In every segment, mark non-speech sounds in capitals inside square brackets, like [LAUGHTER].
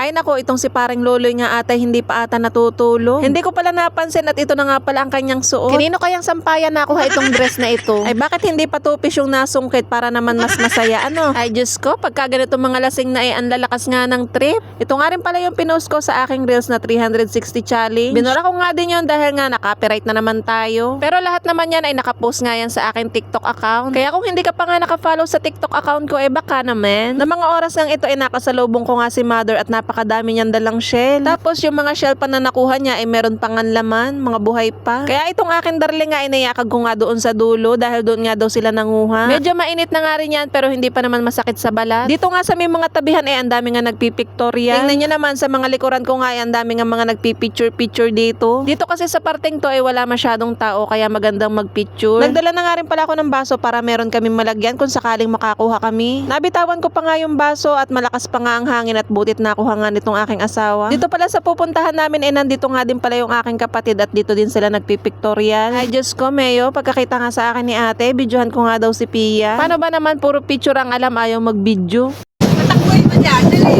Ay nako, itong si parang loloy nga ata hindi pa ata natutulog. Hindi ko pala napansin at ito na nga pala ang kanyang suot. Kanino kayang sampayan na ako itong dress na ito? Ay bakit hindi patupis yung nasungkit para naman mas masaya ano? Ay Diyos ko, pagka ganito mga lasing na ay ang lalakas nga ng trip. Ito nga rin pala yung pinost ko sa aking reels na 360 challenge. Binura ko nga din yun dahil nga na-copyright na naman tayo. Pero lahat naman yan ay nakapost nga yan sa aking TikTok account. Kaya kung hindi ka pa nga nakafollow sa TikTok account ko, eh baka naman. Na mga oras lang ito ay nakasalubong ko nga si mother at napakadami niyang dalang shell. Tapos yung mga shell pa na nakuha niya ay meron pang laman, mga buhay pa. Kaya itong aking darling nga ay nayakag ko nga doon sa dulo dahil doon nga daw sila nanguha. Medyo mainit na nga rin yan pero hindi pa naman masakit sa balat. Dito nga sa may mga tabihan ay ang dami nga nagpipictorial. Tingnan niyo naman sa mga likuran ko nga ay ang dami nga mga nagpipicture-picture dito. Dito kasi sa parteng to ay wala masyadong tao kaya magandang magpicture. Nagdala na nga rin pala ako ng baso para meron kami malagyan kung sakaling makakuha kami. Nabitawan ko pa nga yung baso at malakas pa nga ang hangin at butit nakuha nga nitong aking asawa. Dito pala sa pupuntahan namin ay nandito nga din pala yung aking kapatid at dito din sila nagpipictorial. Ay Diyos ko, Mayo, pagkakita nga sa akin ni ate, videohan ko nga daw si Pia. Paano ba naman puro picture ang alam ayaw mag-video? Takboy mo dyan, dali.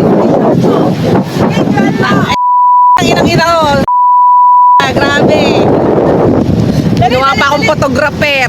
Ang inang-ina ko. Ah, grabe. Ginawa pa akong photographer.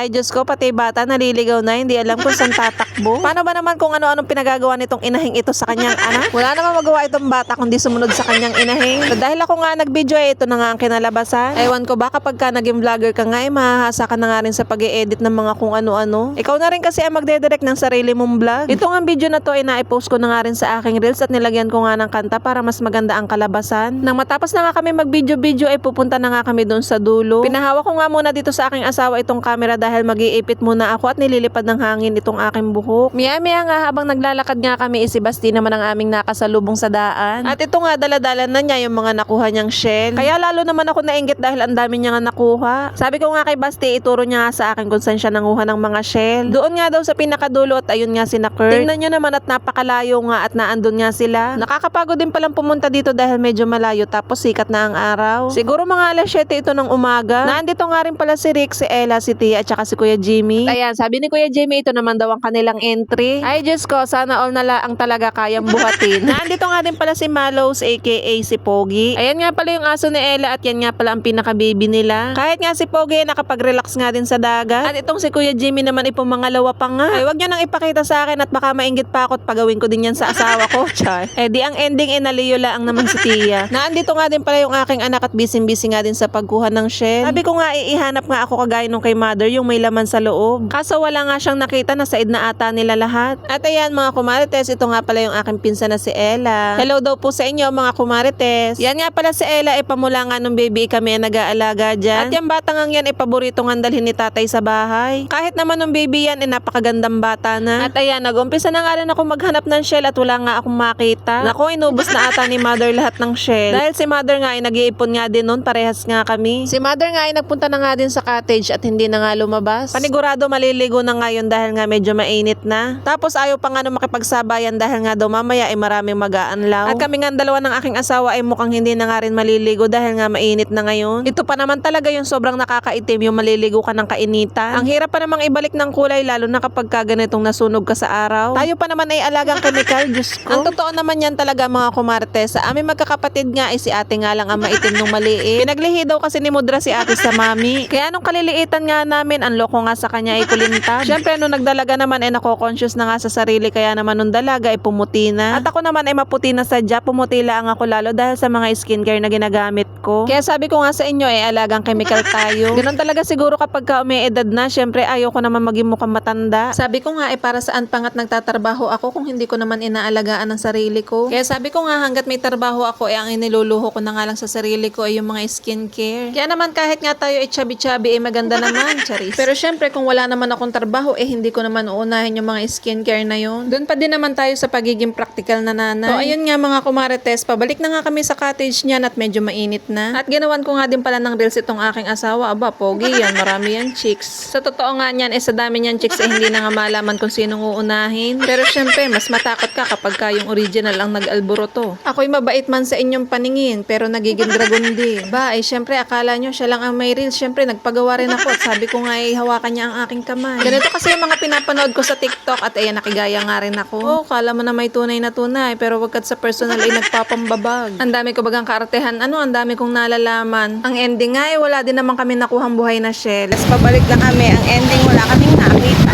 Ay, Diyos ko, pati bata naliligaw na, hindi alam kung saan tatakbo. [LAUGHS] Paano ba naman kung ano-anong pinagagawa nitong inahing ito sa kanyang anak? Wala naman magawa itong bata kundi sumunod sa kanyang inahing. So, dahil ako nga nag-video, eh, ito na nga ang kinalabasan. Ewan ko ba kapag ka naging vlogger ka nga, eh, mahahasa ka na nga rin sa pag edit ng mga kung ano-ano. Ikaw na rin kasi ang magdedirect ng sarili mong vlog. Ito nga video na to, ay na-post ko na nga rin sa aking reels at nilagyan ko nga ng kanta para mas maganda ang kalabasan. Nang matapos na nga kami mag-video-video, ay pupunta na nga kami doon sa dulo. Pinahawak ko nga muna dito sa aking asawa itong camera dahil mag-iipit muna ako at nililipad ng hangin itong aking buhok. Maya-maya nga habang naglalakad nga kami, si Basti naman ang aming nakasalubong sa daan. At ito nga, daladala na niya yung mga nakuha niyang shell. Kaya lalo naman ako nainggit dahil ang dami niya nga nakuha. Sabi ko nga kay Basti, ituro niya nga sa akin kung saan siya nanguha ng mga shell. Doon nga daw sa pinakadulo at ayun nga si Kurt. Tingnan niyo naman at napakalayo nga at naandun nga sila. Nakakapagod din palang pumunta dito dahil medyo malayo tapos sikat na ang araw. Siguro mga alas 7 ito ng umaga. Naandito nga rin pala si Rick, si Ella, si Tia at saka si Kuya Jimmy. At ayan, sabi ni Kuya Jimmy, ito naman daw ang kanilang entry. Ay, Diyos ko, sana all na lang talaga kayang buhatin. [LAUGHS] Naandito nga din pala si Malos, aka si Pogi. Ayan nga pala yung aso ni Ella at yan nga pala ang pinaka-baby nila. Kahit nga si Pogi, nakapag-relax nga din sa dagat. At itong si Kuya Jimmy naman ipumangalawa pa nga. Ay, wag niyo nang ipakita sa akin at baka mainggit pa ako at pagawin ko din yan sa asawa ko, [LAUGHS] char. Eh, di ang ending, eh, naliyo lang naman si Tia. [LAUGHS] Naandito nga din pala yung aking anak at busy-busy nga din sa pagkuha ng shell. Sabi ko nga, iihanap nga ako kagaya nung kay mother, yung may laman sa loob. Kaso wala nga siyang nakita na said na ata nila lahat. At ayan mga kumarites, ito nga pala yung aking pinsan na si Ella. Hello daw po sa inyo mga kumarites. Yan nga pala si Ella, eh pamula nga nung baby kami ay nag-aalaga dyan. At yung bata nga yan, eh paborito nga dalhin ni tatay sa bahay. Kahit naman nung baby yan, eh napakagandang bata na. At ayan, nag-umpisa na nga rin ako maghanap ng shell at wala nga akong makita. Naku, inubos na ata ni mother lahat ng shell. Dahil si mother nga ay nag-iipon nga din noon, parehas nga kami. Si mother nga ay nagpunta na nga din sa cottage at hindi na nga lumabas. Panigurado maliligo na ngayon dahil nga medyo mainit na. Tapos ayaw pa nga makipagsabayan dahil nga daw mamaya ay maraming mag-aanlaw. At kami nga dalawa ng aking asawa ay mukhang hindi na nga rin maliligo dahil nga mainit na ngayon. Ito pa naman talaga yung sobrang nakakaitim yung maliligo ka ng kainitan. Ang hirap pa namang ibalik ng kulay lalo na kapag ka ganitong nasunog ka sa araw. Tayo pa naman ay alagang chemical, [LAUGHS] Diyos ko. Ang totoo naman yan talaga mga kumarte. Sa aming magkakapatid nga ay si ate nga lang ang maitim nung maliit. Pinaglihi daw kasi ni Mudra si ate sa mami. Kaya nung kaliliitan nga namin, ang loko nga sa kanya ay kulintab. [LAUGHS] Siyempre nung nagdalaga naman ay nako-conscious na nga sa sarili kaya naman nung dalaga ay pumuti na. At ako naman ay maputi na sadya, pumuti lang ako lalo dahil sa mga skincare na ginagamit ko. Kaya sabi ko nga sa inyo ay alagang chemical tayo. [LAUGHS] Ganun talaga siguro kapag ka umiedad na, siyempre ayaw ko naman maging mukhang matanda. Sabi ko nga ay para saan pangat nagtatrabaho ako kung hindi ko naman inaalagaan ang sarili ko. Kaya sabi ko nga hanggat may trabaho ako ay ang iniluluho ko na nga lang sa sarili ko ay yung mga skincare. Kaya naman kahit nga tayo ay chubby-chubby ay maganda naman. Chat [LAUGHS] Paris. Pero syempre, kung wala naman akong trabaho, eh hindi ko naman uunahin yung mga skincare na yun. Doon pa din naman tayo sa pagiging practical na nanay. So, ayun nga mga kumarites, pabalik na nga kami sa cottage niyan at medyo mainit na. At ginawan ko nga din pala ng reels itong aking asawa. Aba, pogi yan, marami yan chicks. [LAUGHS] Sa totoo nga niyan, eh sa dami niyan chicks, eh hindi na nga malaman kung sinong uunahin. Pero syempre, mas matakot ka kapag ka yung original ang nag-alboroto. Ako'y mabait man sa inyong paningin, pero nagiging dragon din. Ba, eh syempre, akala nyo siya lang ang may reels. Syempre, nagpagawa rin ako at sabi ko nga, eh, hawakan niya ang aking kamay. Ganito kasi yung mga pinapanood ko sa TikTok at ayan, nakigaya nga rin ako. Oh, kala mo na may tunay na tunay, pero wagkat sa personal ay nagpapambabag. Ang dami ko bagang kaartehan, ano, ang dami kong nalalaman. Ang ending nga, eh, wala din naman kami nakuhang buhay na shell. Tapos pabalik na kami. Ang ending, wala kaming nakita.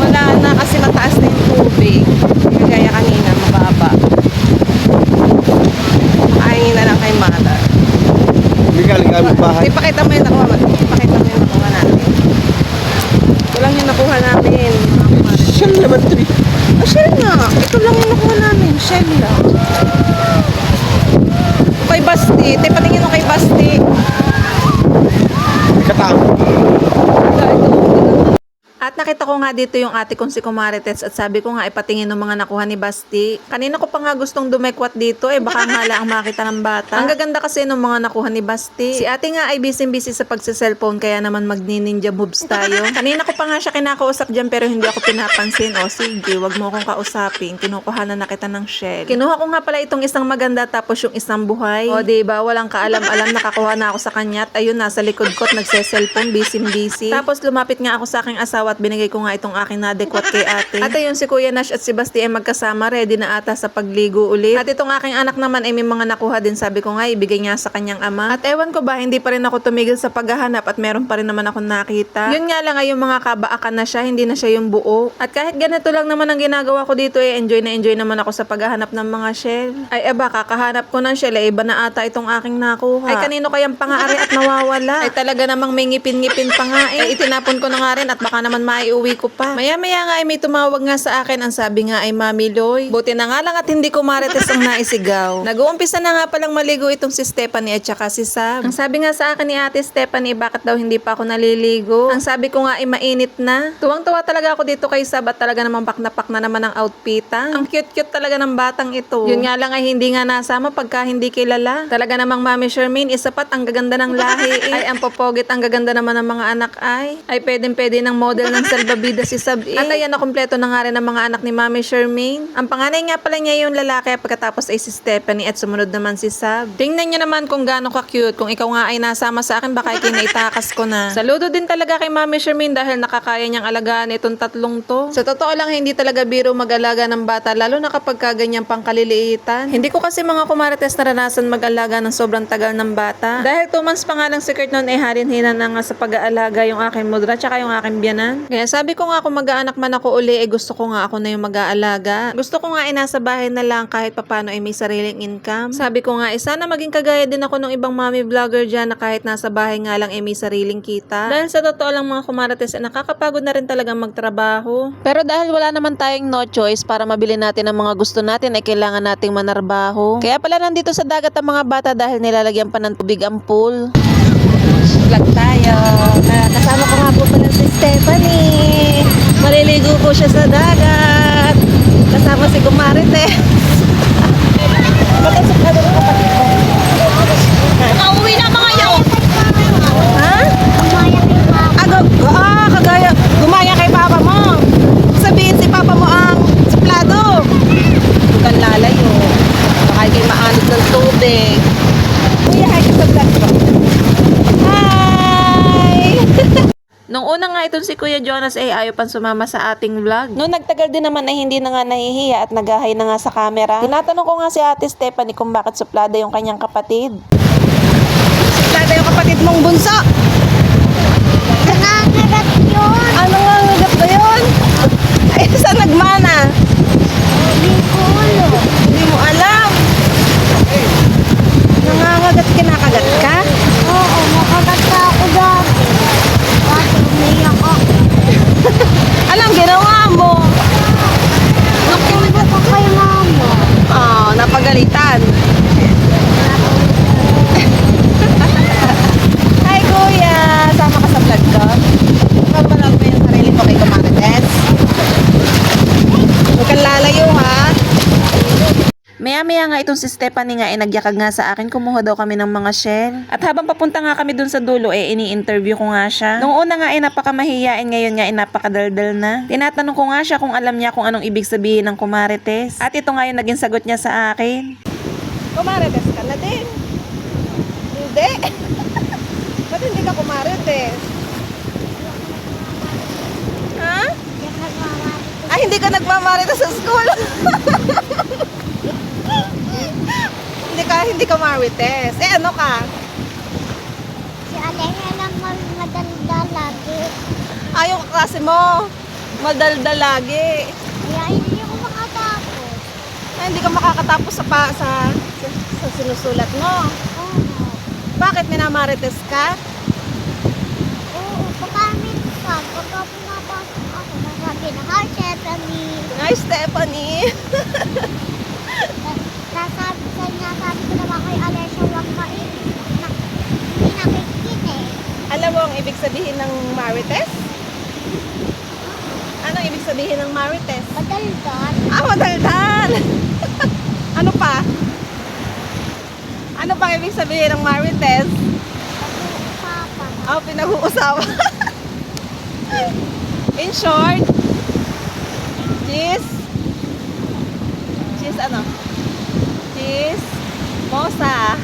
wala na kasi mataas na yung tubig. Kagaya kanina, mababa. Ayun na lang kay mother. Hindi galing kami bahay. Di pakita mo yung nakuha mo. Pakita mo yung nakuha natin. Ito lang yung nakuha namin. Shell naman tree. Ah, shell nga. Ito lang yung nakuha namin. Shell lang. Kay Basti. Te, patingin mo kay Basti. May katao. At nakita ko nga dito yung ate kong si Kumarites at sabi ko nga ipatingin ng mga nakuha ni Basti. Kanina ko pa nga gustong dumekwat dito eh baka nga ang makita ng bata. Ang gaganda kasi ng mga nakuha ni Basti. Si ate nga ay busy-busy sa pagsa-cellphone kaya naman magni-ninja moves tayo. [LAUGHS] Kanina ko pa nga siya kinakausap dyan pero hindi ako pinapansin. O sige, wag mo akong kausapin. Kinukuha na nakita ng shell. Kinuha ko nga pala itong isang maganda tapos yung isang buhay. O diba, walang kaalam-alam nakakuha na ako sa kanya at ayun nasa likod ko at nagse-cellphone busy-busy. Tapos lumapit nga ako sa aking asawa at binigay ko nga itong aking nadekwat kay ate. [LAUGHS] At ayun si Kuya Nash at si Basti ay magkasama ready na ata sa pagligo ulit. At itong aking anak naman ay may mga nakuha din sabi ko nga ibigay niya sa kanyang ama. At ewan ko ba hindi pa rin ako tumigil sa paghahanap at meron pa rin naman akong nakita. Yun nga lang ay yung mga kabaakan na siya hindi na siya yung buo. At kahit ganito lang naman ang ginagawa ko dito eh enjoy na enjoy naman ako sa paghahanap ng mga shell. Ay eba kakahanap ko ng shell ay iba na ata itong aking nakuha. Ay kanino kayang pangaari at nawawala. [LAUGHS] Ay talaga namang may ngipin-ngipin pa nga eh. Ay itinapon ko na nga rin at baka naman maiuwi ko pa. Maya-maya nga ay may tumawag nga sa akin. Ang sabi nga ay Mami Loy. Buti na nga lang at hindi ko marites ang naisigaw. [LAUGHS] Nag-uumpisa na nga palang maligo itong si Stephanie at saka si Sab. Ang sabi nga sa akin ni ate Stephanie, bakit daw hindi pa ako naliligo? Ang sabi ko nga ay mainit na. Tuwang-tuwa talaga ako dito kay Sab at talaga namang pak na naman ang outfit. ah. Ang cute-cute talaga ng batang ito. Yun nga lang ay hindi nga nasama pagka hindi kilala. Talaga namang Mami Shermaine, isa pat ang gaganda ng lahi. eh. [LAUGHS] Ay, ang popogit, ang gaganda naman ng mga anak ay. Ay, pwedeng-pwede ng model ng [LAUGHS] salbabida si Sab. eh. At ayan, nakompleto na nga rin ang mga anak ni Mami Shermaine. Ang panganay nga pala niya yung lalaki pagkatapos ay si Stephanie at sumunod naman si Sab. Tingnan niyo naman kung gaano ka-cute. Kung ikaw nga ay nasama sa akin, baka ikinaitakas ko na. [LAUGHS] Saludo din talaga kay Mami Shermaine dahil nakakaya niyang alagaan itong tatlong to. Sa totoo lang, hindi talaga biro mag-alaga ng bata, lalo na kapag kaganyang pangkaliliitan. Hindi ko kasi mga kumarites naranasan mag-alaga ng sobrang tagal ng bata. Dahil 2 months pa nga lang si Kurt noon ay harin-hina na nga sa pag-aalaga yung aking mudra tsaka yung aking biyanan. Kaya sabi ko nga kung mag-aanak man ako uli, eh gusto ko nga ako na yung mag-aalaga. Gusto ko nga ay nasa bahay na lang kahit papano ay may sariling income. Sabi ko nga, eh sana maging kagaya din ako ng ibang mommy vlogger dyan na kahit nasa bahay nga lang ay may sariling kita. Dahil sa totoo lang mga kumarates, eh, nakakapagod na rin talaga magtrabaho. Pero dahil wala naman tayong no choice para mabili natin ang mga gusto natin ay kailangan nating manarbaho. Kaya pala nandito sa dagat ang mga bata dahil nilalagyan pa ng tubig ang pool. Vlog tayo. Ah, kasama ko nga po pala si Stephanie. Maliligo po siya sa dagat. Kasama si Kumarite. Bakit sa kado ng kapatid ko? Nakauwi na mga yaw. Ha? Ago, ah, kagaya. Gumaya kay papa mo. Sabihin si papa mo ang suplado. Huwag lalayo. Baka kayo maanod ng tubig. Kuya, ka sa vlog ko. Hi! Nung una nga itong si Kuya Jonas ay ayaw pang sumama sa ating vlog. Noong nagtagal din naman ay hindi na nga nahihiya at nagahay na nga sa camera. Tinatanong ko nga si Ate Stephanie kung bakit suplada yung kanyang kapatid. Suplado yung kapatid mong bunso. Nangangagat yun. Ano nga ngagat ba yun? Ay, saan nagmana? Hindi ko alam. Hindi mo alam. Nangangagat, kinakagat ka? Oo, makagat ka ako dati. Bakit umiyak ako? Alam, ginawa mo. Nakulit ako kay mama. Oh, napagalitan. Hi, kuya. Sama ka Maya-maya nga itong si Stephanie nga ay nagyakag nga sa akin, kumuha daw kami ng mga shell. At habang papunta nga kami dun sa dulo, eh ini-interview ko nga siya. Nung una nga ay napakamahiyain, ngayon nga ay napakadaldal na. Tinatanong ko nga siya kung alam niya kung anong ibig sabihin ng kumarites. At ito nga yung naging sagot niya sa akin. Kumarites ka na din. Hindi. [LAUGHS] Ba't hindi ka kumarites? Ha? Ay, hindi ka nagmamarites sa school. [LAUGHS] hindi ka, hindi ka marites. Eh, ano ka? Si Alena lang madaldal lagi. Ayaw ka klase mo. Madaldal lagi. Kaya hindi ko makatapos. Ay, hindi ka makakatapos sa, pa, sa, sa, sa sinusulat mo. Oo. Bakit minamarites ka? Oo, pagka minsan, pagka pumapasok ako, nasabi na, Hi, Stephanie. Ay, Stephanie. [LAUGHS] Nasabi sa nasabi ko naman kay Alessia, mainit. Na, hindi nakikita eh. Alam mo ang ibig sabihin ng marites? Anong ibig sabihin ng marites? Madaldal. Ah, madaldal! [LAUGHS] ano pa? Ano pang ibig sabihin ng marites? Pag-uusapan. Oh, pinag-uusawa. [LAUGHS] In short, cheese. Cheese ano? Cheese. Mosa.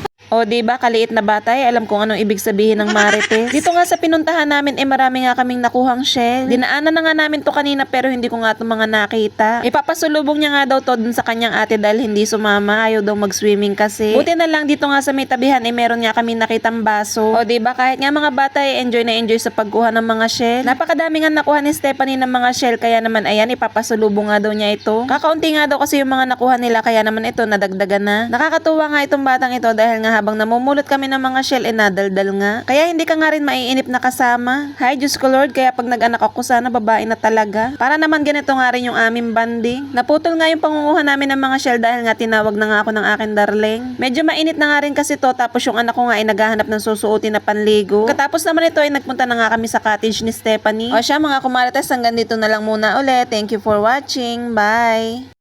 [LAUGHS] O, di ba kaliit na bata ay alam kung anong ibig sabihin ng marites. [LAUGHS] Dito nga sa pinuntahan namin, eh marami nga kaming nakuhang shell. Dinaanan na nga namin to kanina pero hindi ko nga to mga nakita. Ipapasulubong niya nga daw to dun sa kanyang ate dahil hindi sumama. Ayaw daw mag-swimming kasi. Buti na lang dito nga sa may tabihan, eh meron nga kami nakitang baso. O, di ba kahit nga mga bata ay enjoy na enjoy sa pagkuha ng mga shell. Napakadami nga nakuha ni Stephanie ng mga shell kaya naman ayan, ipapasulubong nga daw niya ito. Kakaunti nga daw kasi yung mga nakuha nila kaya naman ito nadagdagan na. Nakakatuwa nga itong batang ito dahil nga habang namumulot kami ng mga shell, eh nadaldal nga. Kaya hindi ka nga rin maiinip na kasama. Hi, Diyos ko Lord, kaya pag nag-anak ako sana babae na talaga. Para naman ganito nga rin yung aming banding. Naputol nga yung pangunguha namin ng mga shell dahil nga tinawag na nga ako ng akin darling. Medyo mainit na nga rin kasi to tapos yung anak ko nga ay naghahanap ng susuotin na panligo. Katapos naman ito ay nagpunta na nga kami sa cottage ni Stephanie. O siya mga kumarites hanggang dito na lang muna ulit. Thank you for watching. Bye!